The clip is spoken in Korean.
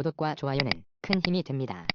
구독과 좋아요는 큰 힘이 됩니다.